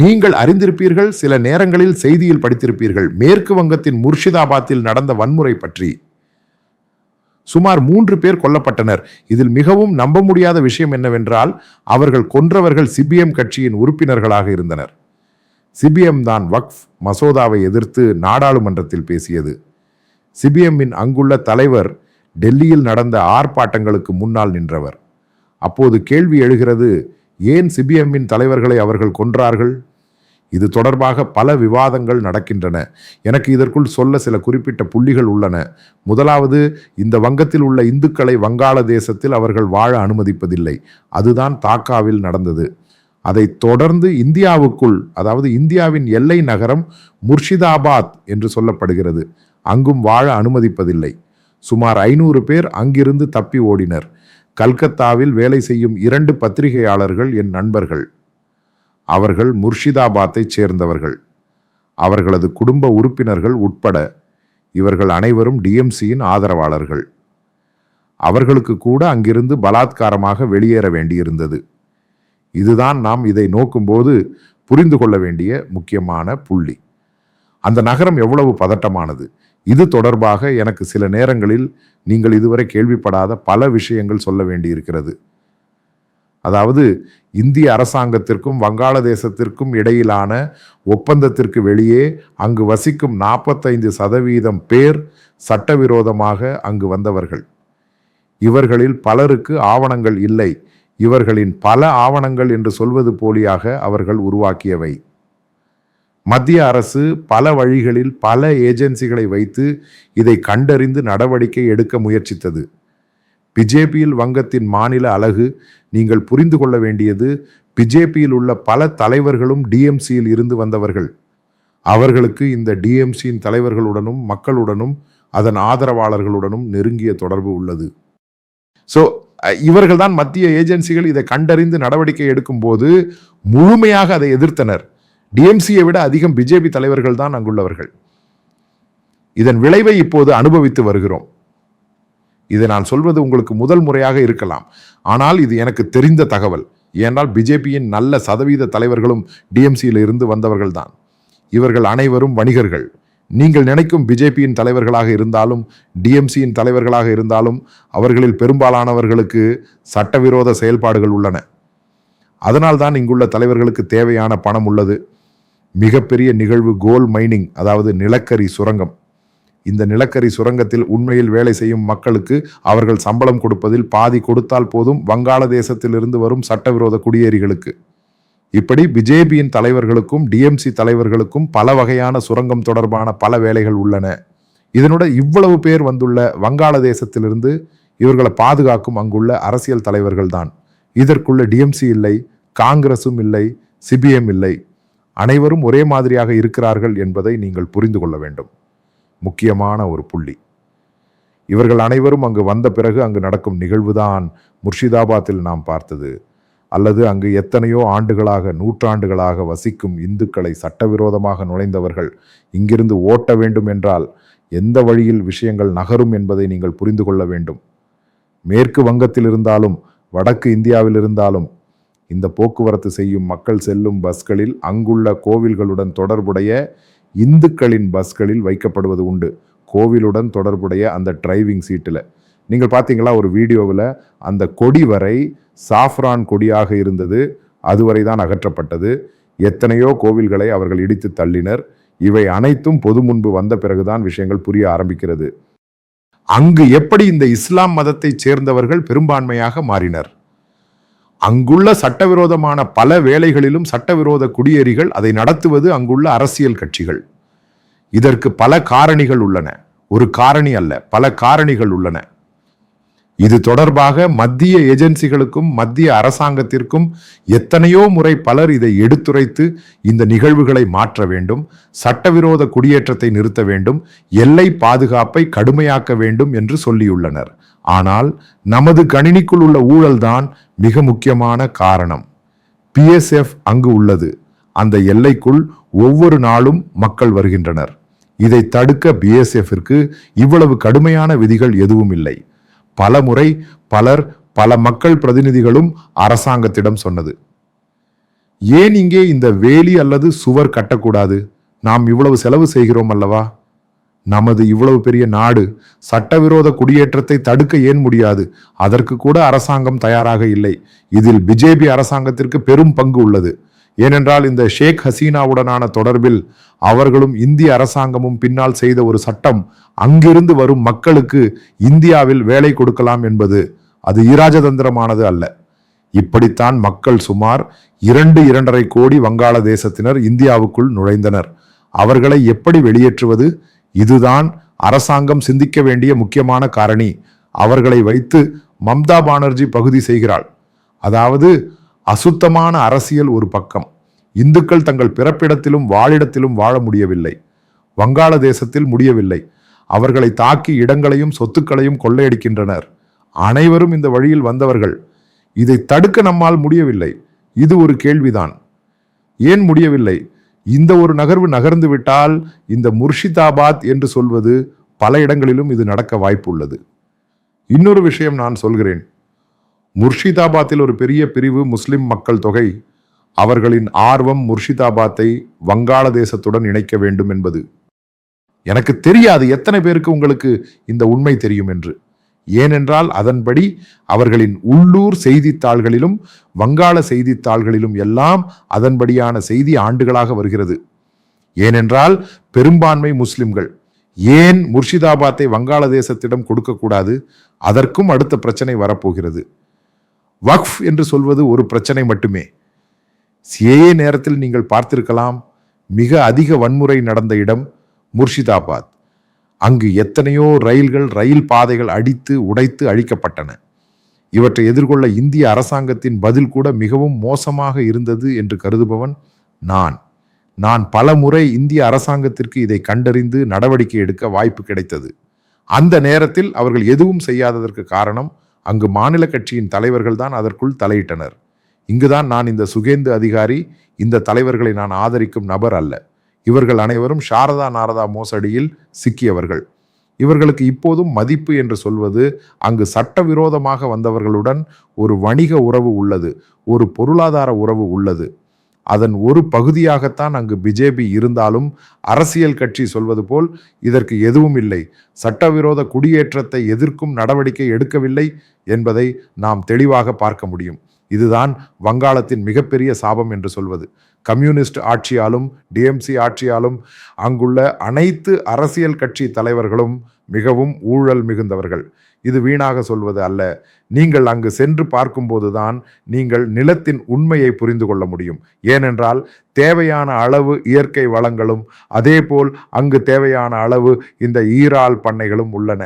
நீங்கள் அறிந்திருப்பீர்கள் சில நேரங்களில் செய்தியில் படித்திருப்பீர்கள். மேற்கு வங்கத்தின் முர்ஷிதாபாத்தில் நடந்த வன்முறை பற்றி சுமார் மூன்று பேர் கொல்லப்பட்டனர். இதில் மிகவும் நம்ப முடியாத விஷயம் என்னவென்றால் அவர்கள் கொன்றவர்கள் சிபிஎம் கட்சியின் உறுப்பினர்களாக இருந்தனர். சிபிஎம் தான் வக்ஃப் மசோதாவை எதிர்த்து நாடாளுமன்றத்தில் பேசியது. சிபிஎம்மின் அங்குள்ள தலைவர் டெல்லியில் நடந்த ஆர்ப்பாட்டங்களுக்கு முன்னால் நின்றவர். அப்போது கேள்வி எழுகிறது ஏன் சிபிஎம்மின் தலைவர்களை அவர்கள் கொன்றார்கள்? இது தொடர்பாக பல விவாதங்கள் நடக்கின்றன. எனக்கு இதற்குள் சொல்ல சில குறிப்பிட்ட புள்ளிகள் உள்ளன. முதலாவது இந்த வங்கத்தில் உள்ள இந்துக்களை வங்காளதேசத்தில் அவர்கள் வாழ அனுமதிப்பதில்லை. அதுதான் தாக்காவில் நடந்தது. அதை தொடர்ந்து இந்தியாவுக்குள் அதாவது இந்தியாவின் எல்லை நகரம் முர்ஷிதாபாத் என்று சொல்லப்படுகிறது. அங்கும் வாழ அனுமதிப்பதில்லை. சுமார் ஐநூறு பேர் அங்கிருந்து தப்பி ஓடினர். கல்கத்தாவில் வேலை செய்யும் இரண்டு பத்திரிகையாளர்கள் என் நண்பர்கள். அவர்கள் முர்ஷிதாபாத்தைச் சேர்ந்தவர்கள். அவர்களது குடும்ப உறுப்பினர்கள் உட்பட இவர்கள் அனைவரும் டிஎம்சியின் ஆதரவாளர்கள். அவர்களுக்கு கூட அங்கிருந்து பலாத்காரமாக வெளியேற வேண்டியிருந்தது. இதுதான் நாம் இதை நோக்கும்போது புரிந்து கொள்ள வேண்டிய முக்கியமான புள்ளி. அந்த நகரம் எவ்வளவு பதட்டமானது. இது தொடர்பாக எனக்கு சில நேரங்களில் நீங்கள் இதுவரை கேள்விப்படாத பல விஷயங்கள் சொல்ல வேண்டியிருக்கிறது. அதாவது இந்திய அரசாங்கத்திற்கும் வங்காளதேசத்திற்கும் இடையிலான ஒப்பந்தத்திற்கு வெளியே அங்கு வசிக்கும் நாற்பத்தைந்து சதவீதம் பேர் சட்டவிரோதமாக அங்கு வந்தவர்கள். இவர்களில் பலருக்கு ஆவணங்கள் இல்லை. இவர்களின் பல ஆவணங்கள் என்று சொல்வது போலியாக அவர்கள் உருவாக்கியவை. மத்திய அரசு பல வழிகளில் பல ஏஜென்சிகளை வைத்து இதை கண்டறிந்து நடவடிக்கை எடுக்க முயற்சித்தது. பிஜேபியில் வங்கத்தின் மாநில அலகு நீங்கள் புரிந்து கொள்ள வேண்டியது பிஜேபியில் உள்ள பல தலைவர்களும் டிஎம்சியில் இருந்து வந்தவர்கள். அவர்களுக்கு இந்த டிஎம்சியின் தலைவர்களுடனும் மக்களுடனும் அதன் ஆதரவாளர்களுடனும் நெருங்கிய தொடர்பு உள்ளது. ஸோ இவர்கள் தான் மத்திய ஏஜென்சிகள் இதை கண்டறிந்து நடவடிக்கை எடுக்கும்போது முழுமையாக அதை எதிர்த்தனர். டிஎம்சியை விட அதிகம் பிஜேபி தலைவர்கள் தான் அங்குள்ளவர்கள். இதன் விளைவை இப்போது அனுபவித்து வருகிறோம். இதை நான் சொல்வது உங்களுக்கு முதல் முறையாக இருக்கலாம். ஆனால் இது எனக்கு தெரிந்த தகவல். ஏனால் பிஜேபியின் நல்ல சதவீத தலைவர்களும் டிஎம்சியில் இருந்து வந்தவர்கள் தான். இவர்கள் அனைவரும் வணிகர்கள். நீங்கள் நினைக்கும் பிஜேபியின் தலைவர்களாக இருந்தாலும் டிஎம்சியின் தலைவர்களாக இருந்தாலும் அவர்களில் பெரும்பாலானவர்களுக்கு சட்டவிரோத செயல்பாடுகள் உள்ளன. அதனால்தான் இங்குள்ள தலைவர்களுக்கு தேவையான பணம் உள்ளது. மிகப்பெரிய நிகழ்வு கோல் மைனிங் அதாவது நிலக்கரி சுரங்கம். இந்த நிலக்கரி சுரங்கத்தில் உண்மையில் வேலை செய்யும் மக்களுக்கு அவர்கள் சம்பளம் கொடுப்பதில் பாதி கொடுத்தால் போதும் வங்காளதேசத்திலிருந்து வரும் சட்டவிரோத குடியேறிகளுக்கு. இப்படி பிஜேபியின் தலைவர்களுக்கும் டிஎம்சி தலைவர்களுக்கும் பல வகையான சுரங்கம் தொடர்பான பல வேலைகள் உள்ளன. இதனுடன் இவ்வளவு பேர் வந்துள்ள வங்காளதேசத்திலிருந்து இவர்களை பாதுகாக்கும் அங்குள்ள அரசியல் தலைவர்கள் தான் இதற்குள்ள டிஎம்சி இல்லை காங்கிரஸும் இல்லை சிபிஎம் இல்லை. அனைவரும் ஒரே மாதிரியாக இருக்கிறார்கள் என்பதை நீங்கள் புரிந்து கொள்ள வேண்டும். முக்கியமான ஒரு புள்ளி. இவர்கள் அனைவரும் அங்கு வந்த பிறகு அங்கு நடக்கும் நிகழ்வுதான் முர்ஷிதாபாத்தில் நாம் பார்த்தது. அல்லது அங்கு எத்தனையோ ஆண்டுகளாக நூற்றாண்டுகளாக வசிக்கும் இந்துக்களை சட்டவிரோதமாக நுழைந்தவர்கள் இங்கிருந்து ஓட்ட வேண்டும் என்றால் எந்த வழியில் விஷயங்கள் நகரும் என்பதை நீங்கள் புரிந்து கொள்ள வேண்டும். மேற்கு வங்கத்தில் இருந்தாலும் வடக்கு இந்தியாவில் இருந்தாலும் இந்த போக்குவரத்து செய்யும் மக்கள் செல்லும் பஸ்களில் அங்குள்ள கோவில்களுடன் தொடர்புடைய இந்துக்களின் பஸ்களில் வைக்கப்படுவது உண்டு. கோவிலுடன் தொடர்புடைய அந்த டிரைவிங் சீட்டில் நீங்கள் பார்த்தீங்களா ஒரு வீடியோவில் அந்த கொடி வரை சாஃப்ரான் கொடியாக இருந்தது அதுவரை தான் அகற்றப்பட்டது. எத்தனையோ கோவில்களை அவர்கள் இடித்து தள்ளினர். இவை அனைத்தும் பொது முன்பு வந்த பிறகுதான் விஷயங்கள் புரிய ஆரம்பிக்கிறது. அங்கு எப்படி இந்த இஸ்லாம் மதத்தைச் சேர்ந்தவர்கள் பெரும்பான்மையாக மாறினர்? அங்குள்ள சட்டவிரோதமான பல வேலைகளிலும் சட்டவிரோத குடியேறிகள் அதை நடத்துவது அங்குள்ள அரசியல் கட்சிகள். இதற்கு பல காரணிகள் உள்ளன. ஒரு காரணி அல்ல பல காரணிகள் உள்ளன. இது தொடர்பாக மத்திய ஏஜென்சிகளுக்கும் மத்திய அரசாங்கத்திற்கும் எத்தனையோ முறை பலர் இதை எடுத்துரைத்து இந்த நிகழ்வுகளை மாற்ற வேண்டும் சட்டவிரோத குடியேற்றத்தை நிறுத்த வேண்டும் எல்லை பாதுகாப்பை கடுமையாக்க வேண்டும் என்று சொல்லியுள்ளனர். ஆனால் நமது கணினிக்குள் உள்ள ஊழல்தான் மிக முக்கியமான காரணம். பிஎஸ்எஃப் அங்கு உள்ளது. அந்த எல்லைக்குள் ஒவ்வொரு நாளும் மக்கள் வருகின்றனர். இதை தடுக்க பிஎஸ்எஃபிற்கு இவ்வளவு கடுமையான விதிகள் எதுவும் இல்லை. பல முறை பலர் பல மக்கள் பிரதிநிதிகளும் அரசாங்கத்திடம் சொன்னது. ஏன் இங்கே இந்த வேலி அல்லது சுவர் கட்டக்கூடாது? நாம் இவ்வளவு செலவு செய்கிறோம் அல்லவா? நமது இவ்வளவு பெரிய நாடு சட்டவிரோத குடியேற்றத்தை தடுக்க ஏன் முடியாது? அதற்கு கூட அரசாங்கம் தயாராக இல்லை. இதில் பிஜேபி அரசாங்கத்திற்கு பெரும் பங்கு உள்ளது. ஏனென்றால் இந்த ஷேக் ஹசீனாவுடனான தொடர்பில் அவர்களும் இந்திய அரசாங்கமும் பின்னால் செய்த ஒரு சட்டம் அங்கிருந்து வரும் மக்களுக்கு இந்தியாவில் வேலை கொடுக்கலாம் என்பது. அது இராஜதந்திரமானது அல்ல. இப்படித்தான் மக்கள் சுமார் இரண்டு இரண்டரை கோடி வங்காளதேசத்தினர் இந்தியாவுக்குள் நுழைந்தனர். அவர்களை எப்படி வெளியேற்றுவது? இதுதான் அரசாங்கம் சிந்திக்க வேண்டிய முக்கியமான காரணி. அவர்களை வைத்து மம்தா பானர்ஜி பகுதி செய்கிறாள். அதாவது அசுத்தமான அரசியல் ஒரு பக்கம். இந்துக்கள் தங்கள் பிறப்பிடத்திலும் வாழிடத்திலும் வாழ முடியவில்லை. வங்காளதேசத்தில் முடியவில்லை. அவர்களை தாக்கி இடங்களையும் சொத்துக்களையும் கொள்ளையடிக்கின்றனர். அனைவரும் இந்த வழியில் வந்தவர்கள். இதை தடுக்க நம்மால் முடியவில்லை. இது ஒரு கேள்விதான். ஏன் முடியவில்லை? இந்த ஒரு நகர்வு நகர்ந்து விட்டால் இந்த முர்ஷிதாபாத் என்று சொல்வது பல இடங்களிலும் இது நடக்க வாய்ப்பு உள்ளது இன்னொரு விஷயம் நான் சொல்கிறேன். முர்ஷிதாபாத்தில் ஒரு பெரிய பிரிவு முஸ்லிம் மக்கள் தொகை அவர்களின் ஆர்வம் முர்ஷிதாபாத்தை வங்காளதேசத்துடன் இணைக்க வேண்டும் என்பது. எனக்கு தெரியாது எத்தனை பேருக்கு உங்களுக்கு இந்த உண்மை தெரியும் என்று. ஏனென்றால் அதன்படி அவர்களின் உள்ளூர் செய்தித்தாள்களிலும் வங்காள செய்தித்தாள்களிலும் எல்லாம் அதன்படியான செய்தி ஆண்டுகளாக வருகிறது. ஏனென்றால் பெரும்பான்மை முஸ்லிம்கள் ஏன் முர்ஷிதாபாத்தை வங்காளதேசத்திடம் கொடுக்கக்கூடாது? அதற்கும் அடுத்த பிரச்சனை வரப்போகிறது. வக்ஃப் என்று சொல்வது ஒரு பிரச்சனை மட்டுமே. சிஏஏ நேரத்தில் நீங்கள் பார்த்திருக்கலாம் மிக அதிக வன்முறை நடந்த இடம் முர்ஷிதாபாத். அங்கு எத்தனையோ ரயில்கள் ரயில் பாதைகள் அடித்து உடைத்து அழிக்கப்பட்டன. இவற்றை எதிர்கொள்ள இந்திய அரசாங்கத்தின் பதில் கூட மிகவும் மோசமாக இருந்தது என்று கருதுபவன் நான். நான் பல முறை இந்திய அரசாங்கத்திற்கு இதை கண்டறிந்து நடவடிக்கை எடுக்க வாய்ப்பு கிடைத்தது. அந்த நேரத்தில் அவர்கள் எதுவும் செய்யாததற்கு காரணம் அங்கு மாநில கட்சியின் தலைவர்கள் தான் அதற்குள் தலையிட்டனர். இங்குதான் நான் இந்த சுகேந்து அதிகாரி இந்த தலைவர்களை நான் ஆதரிக்கும் நபர் அல்ல. இவர்கள் அனைவரும் சாரதா நாரதா மோசடியில் சிக்கியவர்கள். இவர்களுக்கு இப்போதும் மதிப்பு என்று சொல்வது அங்கு சட்டவிரோதமாக வந்தவர்களுடன் ஒரு வணிக உறவு உள்ளது ஒரு பொருளாதார உறவு உள்ளது. அதன் ஒரு பகுதியாகத்தான் அங்கு பிஜேபி இருந்தாலும் அரசியல் கட்சி சொல்வது போல் இதற்கு எதுவும் இல்லை. சட்டவிரோத குடியேற்றத்தை எதிர்க்கும் நடவடிக்கை எடுக்கவில்லை என்பதை நாம் தெளிவாக பார்க்க முடியும். இதுதான் வங்காளத்தின் மிகப்பெரிய சாபம் என்று சொல்வது. கம்யூனிஸ்ட் ஆட்சியாலும் டிஎம்சி ஆட்சியாலும் அங்குள்ள அனைத்து அரசியல் கட்சி தலைவர்களும் மிகவும் ஊழல் மிகுந்தவர்கள். இது வீணாக சொல்வது அல்ல. நீங்கள் அங்கு சென்று பார்க்கும்போதுதான் நீங்கள் நிலத்தின் உண்மையை புரிந்து கொள்ள முடியும். ஏனென்றால் தேவையான அளவு இயற்கை வளங்களும் அதேபோல் அங்கு தேவையான அளவு இந்த ஈரால் பண்ணைகளும் உள்ளன.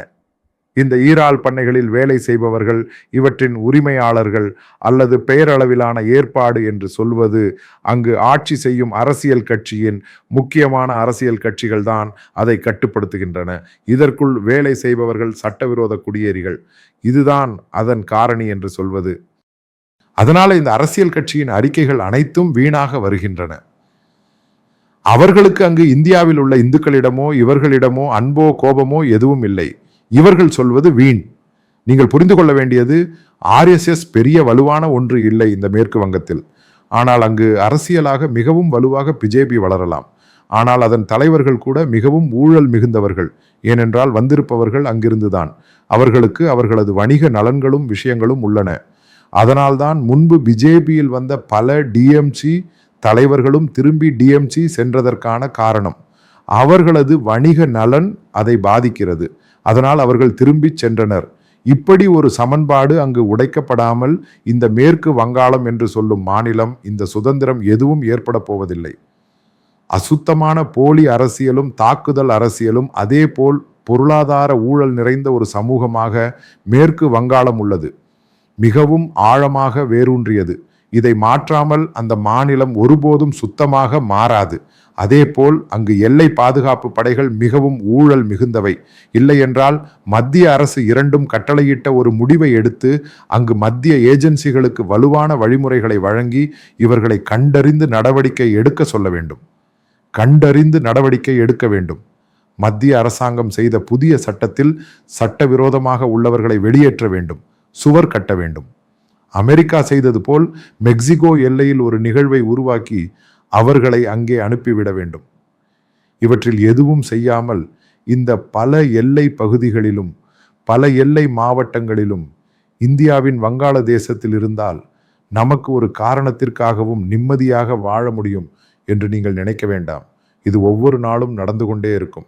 இந்த ஈரால் பண்ணைகளில் வேலை செய்பவர்கள் இவற்றின் உரிமையாளர்கள் அல்லது பெயரளவிலான ஏற்பாடு என்று சொல்வது அங்கு ஆட்சி செய்யும் அரசியல் கட்சியின் முக்கியமான அரசியல் கட்சிகள் தான் அதை கட்டுப்படுத்துகின்றன. இதற்குள் வேலை செய்பவர்கள் சட்டவிரோத குடியேறிகள். இதுதான் அதன் காரணி என்று சொல்வது. அதனால் இந்த அரசியல் கட்சியின் அறிக்கைகள் அனைத்தும் வீணாக வருகின்றன. அவர்களுக்கு அங்கு இந்தியாவில் உள்ள இந்துக்களிடமோ இவர்களிடமோ அன்போ கோபமோ எதுவும் இல்லை. இவர்கள் சொல்வது வீண். நீங்கள் புரிந்து கொள்ள வேண்டியது ஆர்எஸ்எஸ் பெரிய வலுவான ஒன்று இல்லை இந்த மேற்கு வங்கத்தில். ஆனால் அங்கு அரசியலாக மிகவும் வலுவாக பிஜேபி வளரலாம். ஆனால் அதன் தலைவர்கள் கூட மிகவும் ஊழல் மிகுந்தவர்கள். ஏனென்றால் வந்திருப்பவர்கள் அங்கிருந்துதான். அவர்களுக்கு அவர்களது வணிக நலன்களும் விஷயங்களும் உள்ளன. அதனால்தான் முன்பு பிஜேபியில் வந்த பல டிஎம்சி தலைவர்களும் திரும்பி டிஎம்சி சென்றதற்கான காரணம். அவர்களது வணிக நலன் அதை பாதிக்கிறது. அதனால் அவர்கள் திரும்பிச் சென்றனர். இப்படி ஒரு சமன்பாடு அங்கு உடைக்கப்படாமல் இந்த மேற்கு வங்காளம் என்று சொல்லும் மாநிலம் இந்த சுதந்திரம் எதுவும் ஏற்பட போவதில்லை. அசுத்தமான போலி அரசியலும் தாக்குதல் அரசியலும் அதேபோல் பொருளாதார ஊழல் நிறைந்த ஒரு சமூகமாக மேற்கு வங்காளம் உள்ளது. மிகவும் ஆழமாக வேரூன்றியது. இதை மாற்றாமல் அந்த மாநிலம் ஒருபோதும் சுத்தமாக மாறாது. அதேபோல் அங்கு எல்லை பாதுகாப்பு படைகள் மிகவும் ஊழல் மிகுந்தவை. இல்லையென்றால் மத்திய அரசு இரண்டும் கட்டளையிட்ட ஒரு முடிவை எடுத்து அங்கு மத்திய ஏஜென்சிகளுக்கு வலுவான வழிமுறைகளை வழங்கி இவர்களை கண்டறிந்து நடவடிக்கை எடுக்க சொல்ல வேண்டும். கண்டறிந்து நடவடிக்கை எடுக்க வேண்டும். மத்திய அரசாங்கம் செய்த புதிய சட்டத்தில் சட்டவிரோதமாக உள்ளவர்களை வெளியேற்ற வேண்டும். சுவர் கட்ட வேண்டும். அமெரிக்கா செய்தது போல் மெக்சிகோ எல்லையில் ஒரு நிகழ்வை உருவாக்கி அவர்களை அங்கே அனுப்பிவிட வேண்டும். இவற்றில் எதுவும் செய்யாமல் இந்த பல எல்லை பகுதிகளிலும் பல எல்லை மாவட்டங்களிலும் இந்தியாவின் வங்காள தேசத்தில் இருந்தால் நமக்கு ஒரு காரணத்திற்காகவும் நிம்மதியாக வாழ முடியும் என்று நீங்கள் நினைக்க வேண்டாம். இது ஒவ்வொரு நாளும் நடந்து கொண்டே இருக்கும்.